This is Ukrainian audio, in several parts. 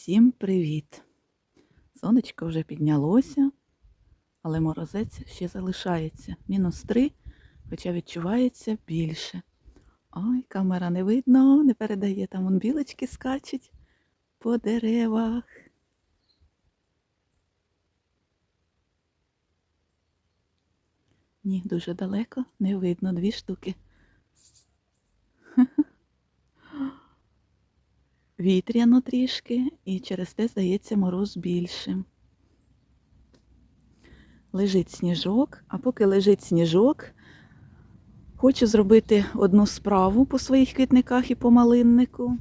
Всім привіт! Сонечко вже піднялося, але морозець ще залишається. Мінус три, хоча відчувається більше. Ой, камера не видно, не передає, там вон білочки скачуть по деревах. Ні, дуже далеко, не видно дві штуки. Вітряно трішки, і через те, здається, мороз більшим. Лежить сніжок, а поки лежить сніжок, хочу зробити одну справу по своїх квітниках і по малиннику.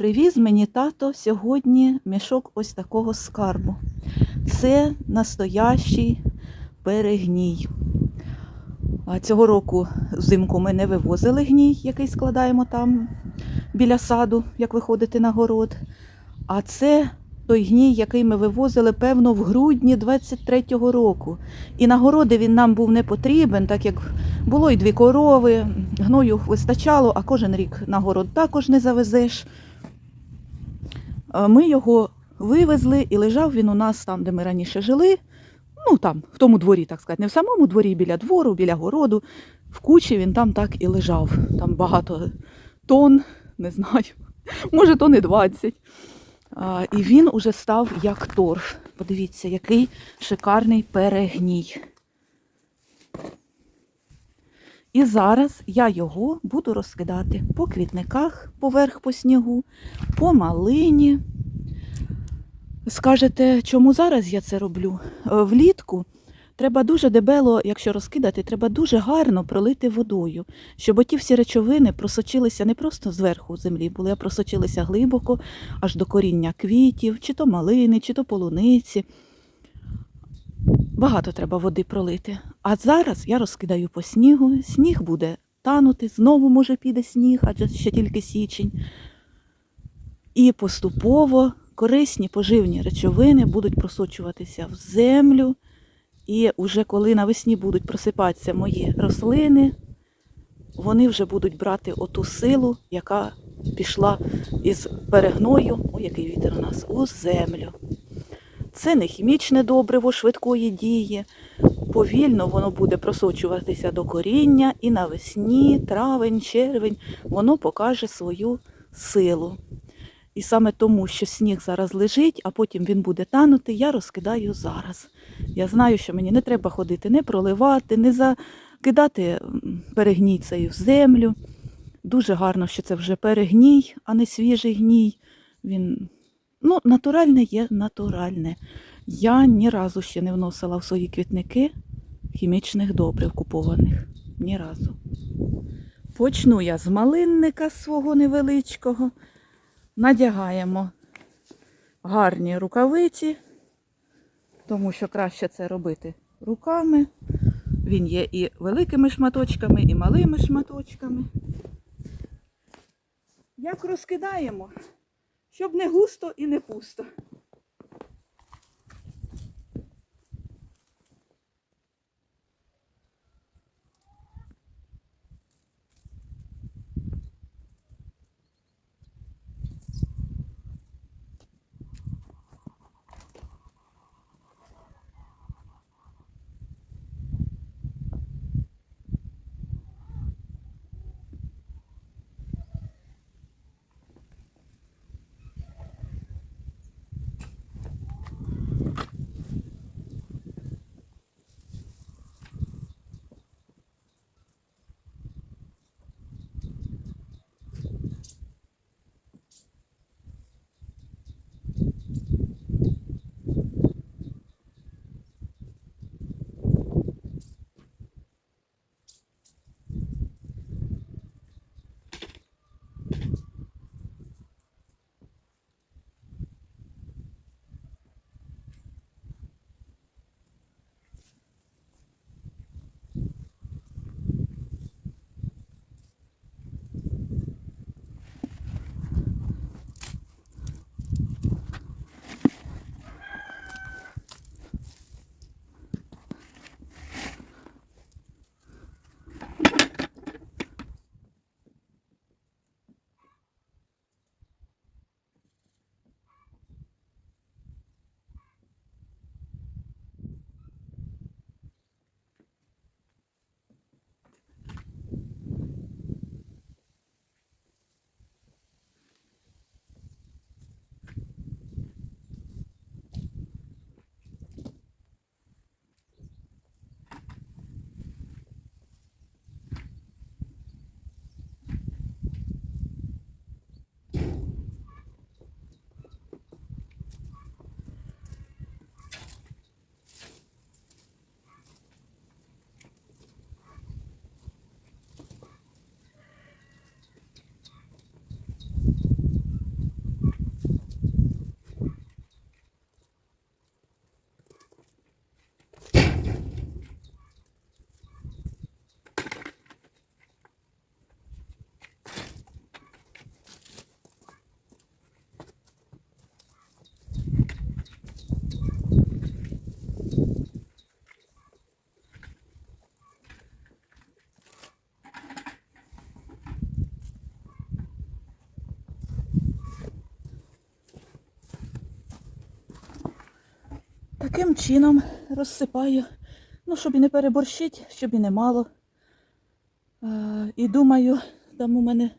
Привіз мені тато сьогодні мішок ось такого скарбу. Це настоящий перегній. Цього року взимку ми не вивозили гній, який складаємо там біля саду, як виходити на город. А це той гній, який ми вивозили, певно, в грудні 23-го року. І на городи він нам був не потрібен, так як було і дві корови, гною вистачало, а кожен рік на город також не завезеш. Ми його вивезли і лежав він у нас там, де ми раніше жили. Ну там, в тому дворі, так сказати, не в самому дворі, біля двору, біля городу. В кучі він там так і лежав. Там багато тонн, не знаю, може то не 20. А, і він уже став як торф. Подивіться, який шикарний перегній. І зараз я його буду розкидати по квітниках, поверх по снігу, по малині. Скажете, чому зараз я це роблю? Е, Влітку треба дуже дебело, якщо розкидати, треба дуже гарно пролити водою, щоб оті всі речовини просочилися не просто зверху землі були, а просочилися глибоко, аж до коріння квітів, чи то малини, чи то полуниці. Багато треба води пролити. А зараз я розкидаю по снігу, сніг буде танути, знову може піде сніг, адже ще тільки січень. І поступово корисні поживні речовини будуть просочуватися в землю. І вже коли навесні будуть просипатися мої рослини, вони вже будуть брати оту силу, яка пішла із перегною, о, який вітер у нас, у землю. Це не хімічне добриво швидкої дії. Повільно воно буде просочуватися до коріння і навесні, травень, червень, воно покаже свою силу. І саме тому, що сніг зараз лежить, а потім він буде танути, я розкидаю зараз. Я знаю, що мені не треба ходити, не проливати, не закидати м, перегній цей в землю. Дуже гарно, що це вже перегній, а не свіжий гній. Він Ну, натуральне є натуральне. Я ні разу ще не вносила в свої квітники хімічних добрив купованих. Ні разу. Почну я з малинника свого невеличкого. Надягаємо гарні рукавиці, тому що краще це робити руками. Він є і великими шматочками, і малими шматочками. Як розкидаємо? Щоб не густо і не пусто. Таким чином розсипаю, ну, щоб і не переборщить, щоб і не мало. І думаю, там у мене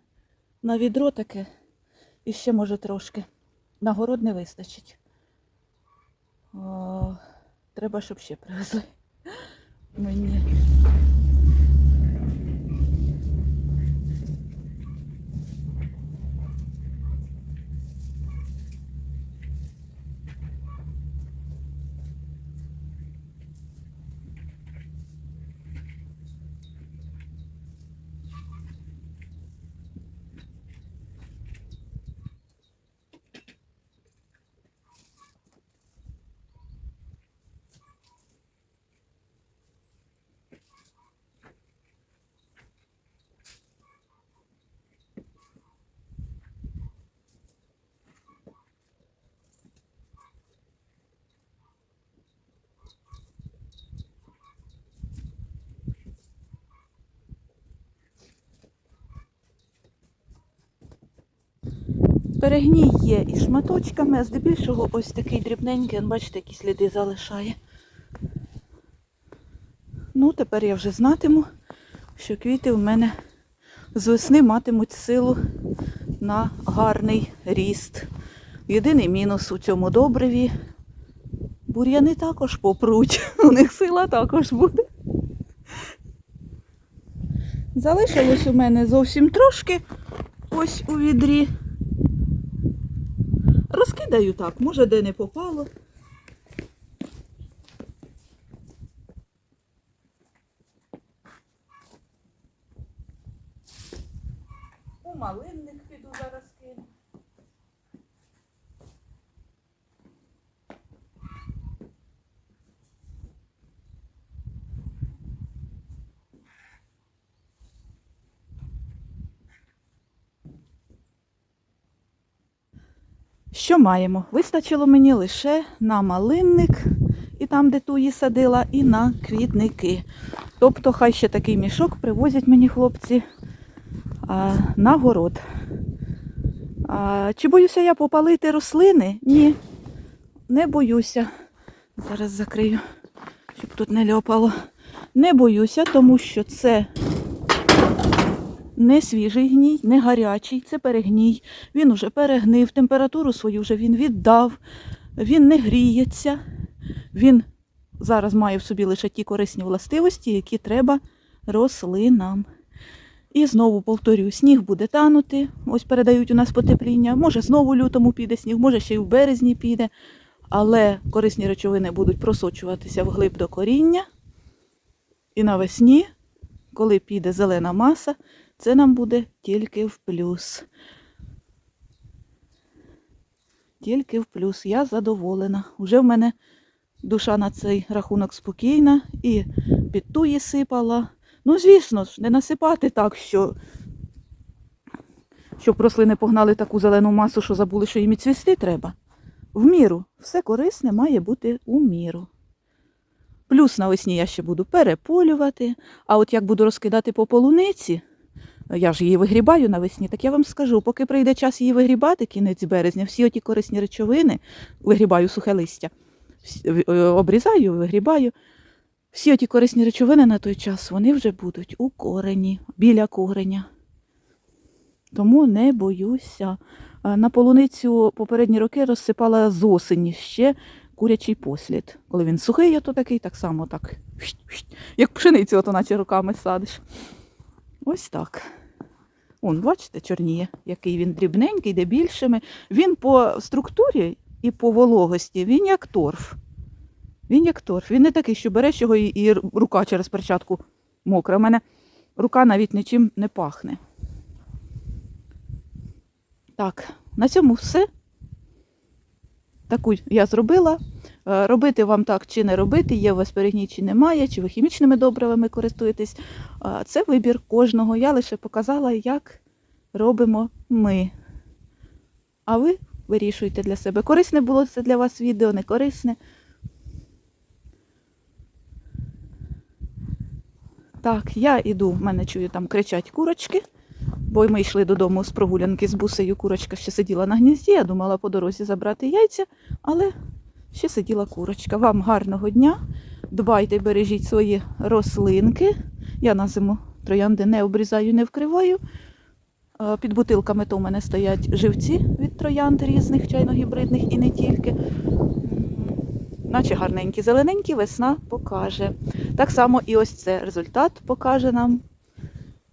на відро таке, і ще може трошки. Нагород не вистачить. О, треба, щоб ще привезли мені. Перегній є і шматочками, а здебільшого ось такий дрібненький, он, бачите, які сліди залишає. Ну, тепер я вже знатиму, що квіти в мене з весни матимуть силу на гарний ріст. Єдиний мінус у цьому добриві. Бур'яни також попруть, у них сила також буде. Залишилось у мене зовсім трошки ось у відрі. Розкидаю так, може де не попало. Що маємо? Вистачило мені лише на малинник, і там, де туї садила, і на квітники. Тобто, хай ще такий мішок привозять мені хлопці а, на город. А, чи боюся я попалити рослини? Ні, не боюся. Зараз закрию, щоб тут не ляпало. Не боюся, тому що це не свіжий гній, не гарячий, це перегній. Він уже перегнив, температуру свою вже він віддав, він не гріється. Він зараз має в собі лише ті корисні властивості, які треба рослинам. І знову повторюю, сніг буде танути. Ось передають у нас потепління. Може, знову лютому піде сніг, може ще й в березні піде. Але корисні речовини будуть просочуватися вглиб до коріння. І навесні, коли піде зелена маса, це нам буде тільки в плюс. Тільки в плюс. Я задоволена. Уже в мене душа на цей рахунок спокійна і під туї сипала. Ну, звісно ж, не насипати так, що щоб рослини погнали таку зелену масу, що забули, що їм і цвісти треба. В міру. Все корисне має бути у міру. Плюс навесні я ще буду переполювати, а от як буду розкидати по полуниці, я ж її вигрібаю навесні, так я вам скажу, поки прийде час її вигрібати, кінець березня, всі оті корисні речовини, вигрібаю сухе листя, е, обрізаю, вигрібаю. Всі оті корисні речовини на той час, вони вже будуть у корені, біля кореня. Тому не боюся. На полуницю попередні роки розсипала з осені ще курячий послід. Коли він сухий, то такий так само, так, як пшеницю, ото наче руками садиш. Ось так. Он, бачите, чорніє, який він дрібненький, де більшими. Він по структурі і по вологості, він як торф. Він як торф. Він не такий, що береш його і, і рука через перчатку мокра. У мене рука навіть нічим не пахне. Так, на цьому все. Таку я зробила. Е, Робити вам так чи не робити, є у вас перегній чи немає, чи ви хімічними добривами користуєтесь. Це вибір кожного. Я лише показала, як робимо ми. А ви вирішуйте для себе. Корисне було це для вас відео, не корисне. Так, я іду, в мене чую, там кричать курочки, бо ми йшли додому з прогулянки з бусею. Курочка ще сиділа на гнізді. Я думала по дорозі забрати яйця, але Ще сиділа курочка. Вам гарного дня. Дбайте, бережіть свої рослинки. Я на зиму троянди не обрізаю, не вкриваю. Під бутилками то у мене стоять живці від троянд різних, чайно-гібридних і не тільки. Наче гарненькі, зелененькі, весна покаже. Так само і ось це результат покаже нам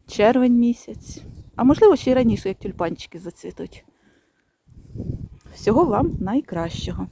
червень місяць. А можливо, ще й раніше, як тюльпанчики зацвітуть. Всього вам найкращого.